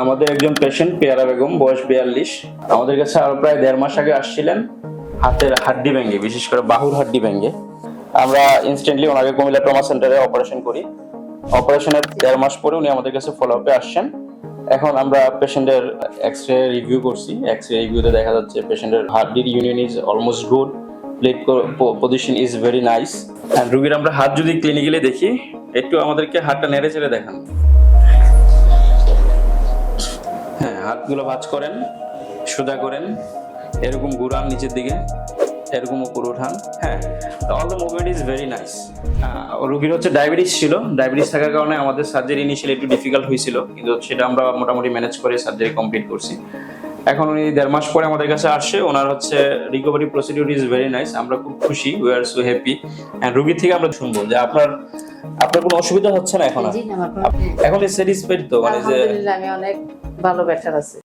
আমাদের একজন পেশেন্ট পেয়ারা বেগম, বয়স বিয়াল্লিশ। আমাদের কাছে আরও প্রায় দেড় মাস আগে আসছিলেন হাতের হাড্ডি ভেঙে, বিশেষ করে বাহুর হাড্ডি ভেঙে। আমরা ইনস্ট্যান্টলি ওনাকে কুমিল্লা ট্রমা সেন্টারে অপারেশন করি। অপারেশনের দেড় মাস পরে উনি আমাদের কাছে ফলো আপে আসছেন। এখন আমরা পেশেন্টের এক্স রে রিভিউ করছি। এক্স রে রিভিউতে দেখা যাচ্ছে পেশেন্টের হাড্ডির union is almost good plate position is very nice রুগীর আমরা হাত যদি ক্লিনিক্যালি দেখি, একটু আমাদেরকে হাতটা নেড়ে চেড়ে দেখান। হ্যাঁ হাতগুলো ভাঁজ করেন, সোজা করেন, এরকম ঘুরান নিচের দিকে, এরকম উপর উঠান হ্যাঁ। All the movement is very nice রুগীর হচ্ছে ডায়াবেটিস ছিল ডায়াবেটিস থাকার কারণে আমাদের সার্জারি ইনিশিয়ালি একটু ডিফিকাল্ট হয়েছিল, কিন্তু সেটা আমরা মোটামুটি ম্যানেজ করে সার্জারি কমপ্লিট করছি। এখন উনি দেড় মাস পরে আমাদের কাছে আসছে, ওনার হচ্ছে recovery procedure is very nice আমরা খুব খুশি we are so happy and রুগীর থেকে আমরা শুনব যে আপনার আপনার কোনো অসুবিধা হচ্ছে না এখন এখন স্যাটিসফাইড তো মানে যে আলহামদুলিল্লাহ আমি অনেক ভালো বেটার আছে।